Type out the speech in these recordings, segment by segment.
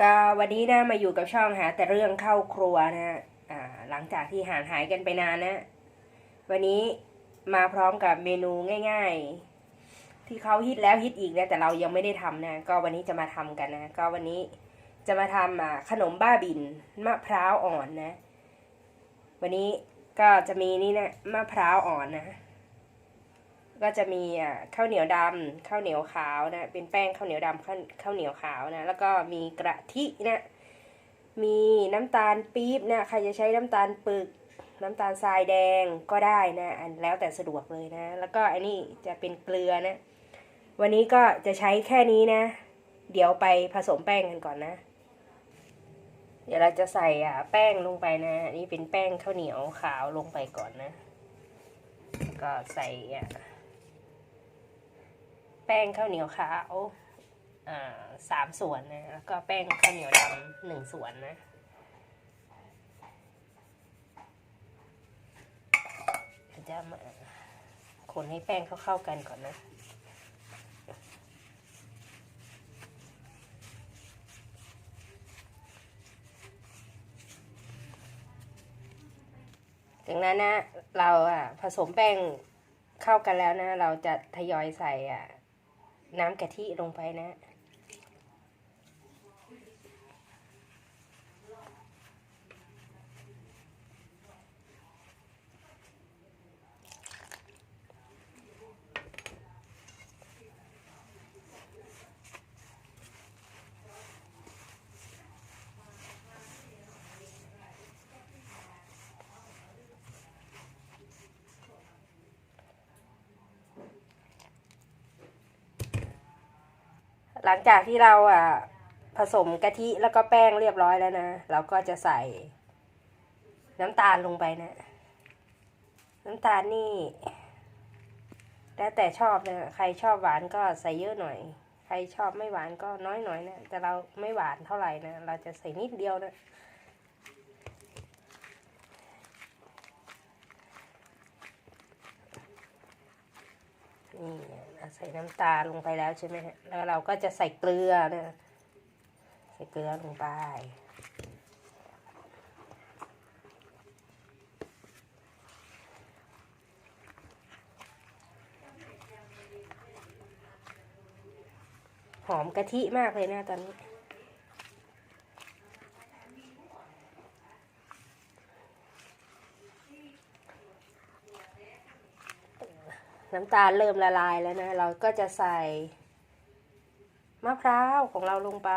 ก็วันนี้นะมาอยู่กับช่องหาแต่เรื่องเข้าครัวนะฮะหลังจากที่ห่างหายกันไปนานนะ วันนี้มาพร้อมกับเมนูง่าย ๆ ที่เขาฮิตแล้วฮิตอีกนะแต่เรายังไม่ได้ทำนะ ก็วันนี้จะมาทำกันนะ ก็วันนี้จะมาทำขนมบ้าบินมะพร้าวอ่อนนะ วันนี้ก็จะมีนี่นะมะพร้าวอ่อนนะ ก็จะมีอ่าข้าวเหนียวดำข้าวเหนียวขาวนะเป็นแป้งข้าวเหนียวดำข้าวข้าวเหนียวขาวนะแล้วก็มีกระทินะมีน้ำตาลปี๊บนะใครจะใช้น้ำตาลปึก น้ำตาลทรายแดงก็ได้นะอันแล้วแต่สะดวกเลยนะ แล้วก็อันนี้จะเป็นเกลือนะ วันนี้ก็จะใช้แค่นี้นะ เดี๋ยวไปผสมแป้งกันก่อนนะ เดี๋ยวเราจะใส่อะแป้งลงไปนะนี่เป็นแป้งข้าวเหนียวขาวลงไปก่อนนะ ก็ใส่อะ แป้งข้าวเหนียวขาวสามส่วนนะแล้วก็แป้งข้าวเหนียวดำหนึ่งส่วนนะจะมาคนให้แป้งเข้าๆกันก่อนนะจากนั้นนะเราอะผสมแป้งเข้ากันแล้วนะ เราจะทยอยใส่อะ น้ำกะทิลงไปนะ หลังจากที่เราอะผสมกะทิแล้วก็แป้งเรียบร้อยแล้วนะ เราก็จะใส่น้ำตาลลงไปนะ น้ำตาลนี่ แล้วแต่ชอบนะ ใครชอบหวานก็ใส่เยอะหน่อย ใครชอบไม่หวานก็น้อยหน่อยนะ แต่เราไม่หวานเท่าไหร่นะ เราจะใส่นิดเดียวนะ นี่ใส่น้ำตาลลงไปแล้วใช่ไหมฮะแล้วเราก็จะใส่เกลือนะใส่เกลือลงไป หอมกะทิมากเลยนะตอนนี้ น้ำตาลเริ่มละลายแล้วนะ เราก็จะใส่มะพร้าวของเราลงไป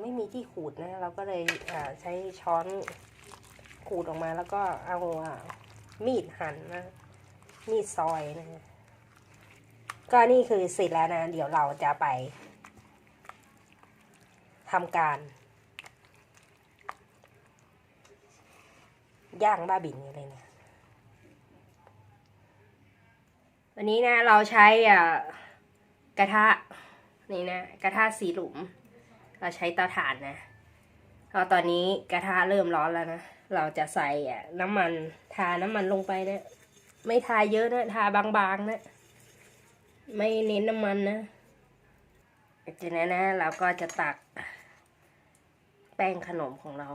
ไม่มีที่ขูดนะ เราก็เลยใช้ช้อนขูดออกมาแล้วก็เอาอ่ามีดหั่นนะ มีดซอยนะ ก็นี่คือเสร็จแล้วนะ เดี๋ยวเราจะไปทำการ ย่างบ้าบินกันเลยนะวันนี้นะเราใช้อ่ากระทะนี่นะกระทะสีหลุม เราใช้เตาถ่านนะพอตอนนี้กระทะเริ่มร้อนแล้วนะเราจะใส่อะน้ำมันทาน้ำมันลงไปนะไม่ทาเยอะนะทาบางๆนะไม่เน้นน้ำมันนะจากนั้นนะเราก็จะตักแป้งขนมของเรา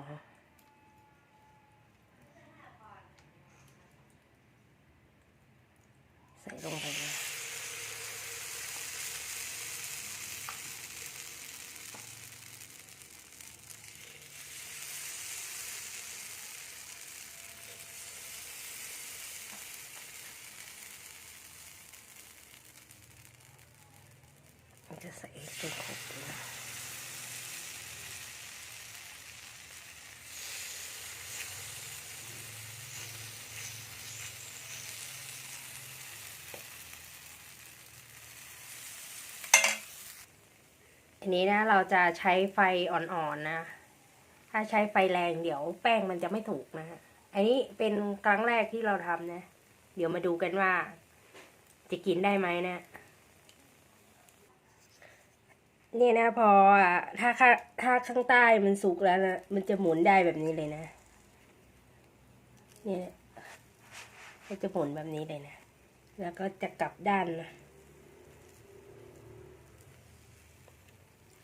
ใส่ลงไปเลยมันจะใส่จนครบเลย ทีนี้นะเราจะใช้ไฟอ่อนๆนะ ถ้าใช้ไฟแรงเดี๋ยวแป้งมันจะไม่ถูกนะ อันนี้เป็นครั้งแรกที่เราทำนะ เดี๋ยวมาดูกันว่า จะกินได้ไหมนะเนี่ยนะพอถ้าข้าถ้าข้างใต้มันสุกแล้วนะมันจะหมุนได้แบบนี้เลยนะ เนี่ยมันจะหมุนแบบนี้เลยนะ แล้วก็จะกลับด้านนะ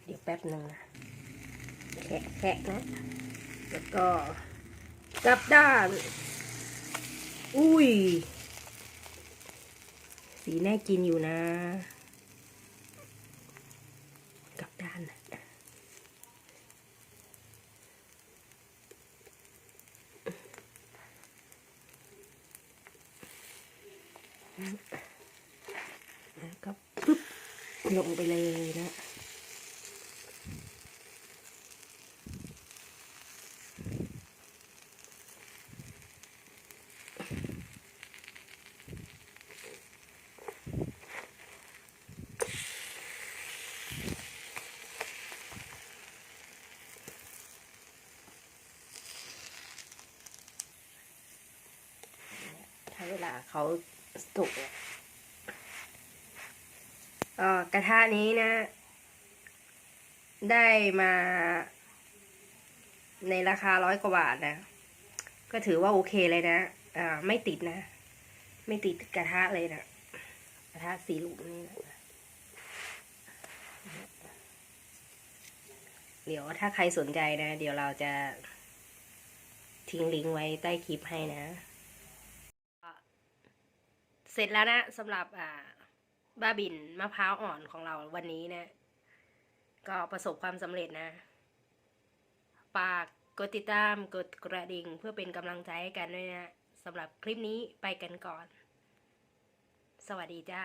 เดี๋ยวแป๊บหนึ่งนะแคะแคะนะ แล้วก็กลับด้าน อุ้ย สีแน่กินอยู่นะ กลับด้านนะแล้วก็ปึ๊บลงไปเลยนะ ถ้า เขาสุกเนี่ยก็กระทะนี้นะ ได้มา ในราคาร้อยกว่าบาทนะ ก็ถือว่าโอเคเลยนะอ่าไม่ติดนะ ไม่ติดกระทะเลยนะ กระทะสีหลุมนี่นะเดี๋ยวถ้าใครสนใจนะ เดี๋ยวเราจะทิ้งลิงก์ไว้ใต้คลิปให้นะ เสร็จแล้วนะสำหรับอ่าบ้าบินมะพร้าวอ่อนของเราวันนี้นะ ก็ประสบความสำเร็จนะฝากกดติดตามกดกระดิ่งเพื่อเป็นกำลังใจให้กันด้วยนะสำหรับคลิปนี้ไปกันก่อน สวัสดีจ้า